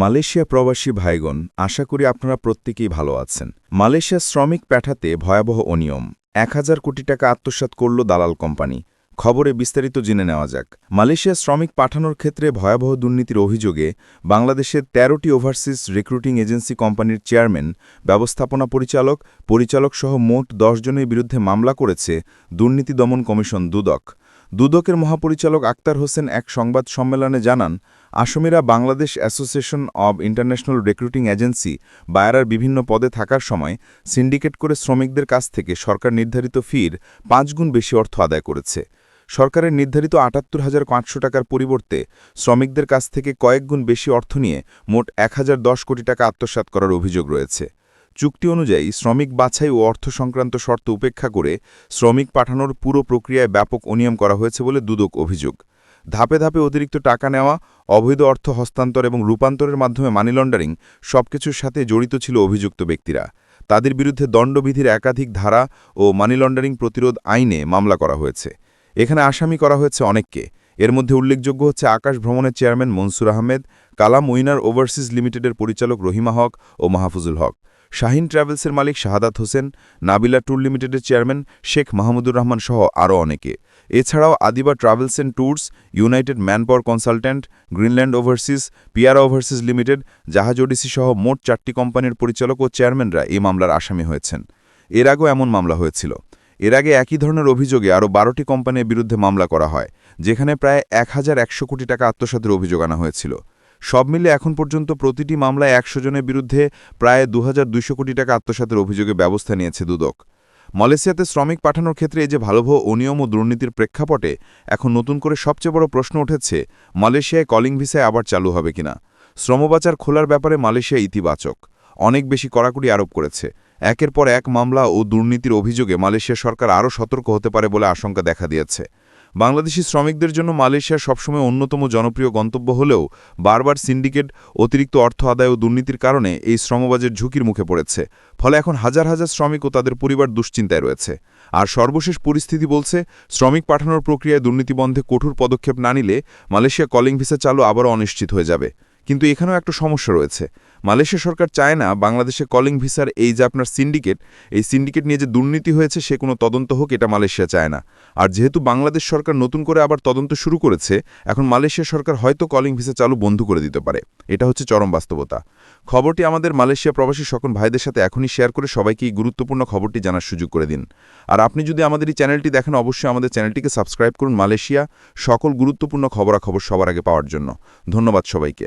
Malaysia প্রবাসী ভাইগণ, আশা করি আপনারা প্রত্যেকেই ভালো আছেন। মালয়েশিয়া শ্রমিক প্যাঠাতে ভয়াবহ অনিয়ম। এক হাজার কোটি টাকা আত্মসাৎ করল দালাল কোম্পানি। খবরে বিস্তারিত জেনে নেওয়া যাক। মালয়েশিয়া শ্রমিক পাঠানোর ক্ষেত্রে ভয়াবহ দুর্নীতির অভিযোগে বাংলাদেশের ১৩টি ওভারসিজ রিক্রুটিং এজেন্সি কোম্পানির চেয়ারম্যান, ব্যবস্থাপনা পরিচালক পরিচালক সহ মোট দশ জনের বিরুদ্ধে মামলা করেছে দুর্নীতি দমন কমিশন দুদক। দুদকের মহাপরিচালক আক্তার হোসেন এক সংবাদ সম্মেলনে জানান, আসামিরা Bangladesh association of international recruiting agency, বায়ারার বিভিন্ন পদে থাকার সময় সিন্ডিকেট করে শ্রমিকদের কাছ থেকে সরকার নির্ধারিত ফির পাঁচ গুণ বেশি অর্থ আদায় করেছে। সরকারের নির্ধারিত আটাত্তর হাজার পাঁচশো টাকার পরিবর্তে শ্রমিকদের কাছ থেকে কয়েক গুণ বেশি অর্থ নিয়ে মোট এক হাজার দশ কোটি টাকা আত্মসাৎ করার অভিযোগ রয়েছে। চুক্তি অনুযায়ী শ্রমিক বাছাই ও অর্থ সংক্রান্ত শর্ত উপেক্ষা করে শ্রমিক পাঠানোর পুরো প্রক্রিয়ায় ব্যাপক অনিয়ম করা হয়েছে বলে দুদক অভিযোগ। ধাপে ধাপে অতিরিক্ত টাকা নেওয়া, অবৈধ অর্থ হস্তান্তর এবং রূপান্তরের মাধ্যমে মানি লন্ডারিং সবকিছুর সাথে জড়িত ছিল অভিযুক্ত ব্যক্তিরা। তাদের বিরুদ্ধে দণ্ডবিধির একাধিক ধারা ও মানি লন্ডারিং প্রতিরোধ আইনে মামলা করা হয়েছে। এখানে আসামি করা হয়েছে অনেককে। এর মধ্যে উল্লেখযোগ্য হচ্ছে আকাশ ভ্রমণের chairman Mansur Ahmed, Kalam winner overseas লিমিটেডের পরিচালক রহিমা হক ও মাহফুজুল হক। শাহিন ট্রাভেলসের মালিক শাহাদাত হোসেন, নাবিলা ট্যুর লিমিটেডের চেয়ারম্যান শেখ মাহমুদুর রহমান সহ আরও অনেকে। এছাড়াও Adiba travels and tours, united manpower consultant, Greenland overseas, Piara overseas limited, Jahaz odyssey সহ মোট চারটি কোম্পানির পরিচালক ও চেয়ারম্যানরা এই মামলার আসামি হয়েছেন। এর আগেও এমন মামলা হয়েছিল। এর আগে একই ধরনের অভিযোগে আরও বারোটি কোম্পানির বিরুদ্ধে মামলা করা হয়, যেখানে প্রায় এক হাজার একশো কোটি টাকা আত্মসাতের অভিযোগ আনা হয়েছিল। সব মিলে এখন পর্যন্ত প্রতিটি মামলায় একশো জনের বিরুদ্ধে প্রায় দু হাজার দুইশ কোটি টাকা আত্মসাতের অভিযোগে ব্যবস্থা নিয়েছে দুদক। মালয়েশিয়াতে শ্রমিক পাঠানোর ক্ষেত্রে এই যে ভালোভ অনিয়ম ও দুর্নীতির প্রেক্ষাপটে এখন নতুন করে সবচেয়ে বড় প্রশ্ন উঠেছে, মালয়েশিয়ায় কলিং ভিসায় আবার চালু হবে কিনা? শ্রমবাজার খোলার ব্যাপারে মালয়েশিয়া ইতিবাচক। অনেক বেশি কড়াকড়ি আরোপ করেছে। একের পর এক মামলা ও দুর্নীতির অভিযোগে মালয়েশিয়া সরকার আরও সতর্ক হতে পারে বলে আশঙ্কা দেখা দিয়েছে। বাংলাদেশি শ্রমিকদের জন্য মালয়েশিয়া সবসময় অন্যতম জনপ্রিয় গন্তব্য হলেও বারবার সিন্ডিকেট অতিরিক্ত অর্থ আদায় ও দুর্নীতির কারণে এই শ্রমবাজের ঝুঁকির মুখে পড়েছে। ফলে এখন হাজার হাজার শ্রমিক ও তাদের পরিবার দুশ্চিন্তায় রয়েছে। আর সর্বশেষ পরিস্থিতি বলছে, শ্রমিক পাঠানোর প্রক্রিয়ায় দুর্নীতি বন্ধে কঠোর পদক্ষেপ না নিলে মালয়েশিয়া কলিং ভিসা চালু আবারও অনিশ্চিত হয়ে যাবে। কিন্তু এখানেও একটা সমস্যা রয়েছে। মালয়েশিয়া সরকার চায় না বাংলাদেশে কলিং ভিসার এই যে আপনার সিন্ডিকেট এই সিন্ডিকেট নিয়ে যে দুর্নীতি হয়েছে, সে কোনো তদন্ত হোক, এটা মালয়েশিয়া চায় না। আর যেহেতু বাংলাদেশ সরকার নতুন করে আবার তদন্ত শুরু করেছে, এখন মালয়েশিয়া সরকার হয়তো কলিং ভিসা চালু বন্ধ করে দিতে পারে। এটা হচ্ছে চরম বাস্তবতা। খবরটি আমাদের মালয়েশিয়া প্রবাসী সকল ভাইদের সাথে এখনই শেয়ার করে সবাইকে এই গুরুত্বপূর্ণ খবরটি জানার সুযোগ করে দিন। আর আপনি যদি আমাদের এই চ্যানেলটি দেখেন, অবশ্যই আমাদের চ্যানেলটিকে সাবস্ক্রাইব করুন মালয়েশিয়া, সকল গুরুত্বপূর্ণ খবরাখবর সবার আগে পাওয়ার জন্য। ধন্যবাদ সবাইকে।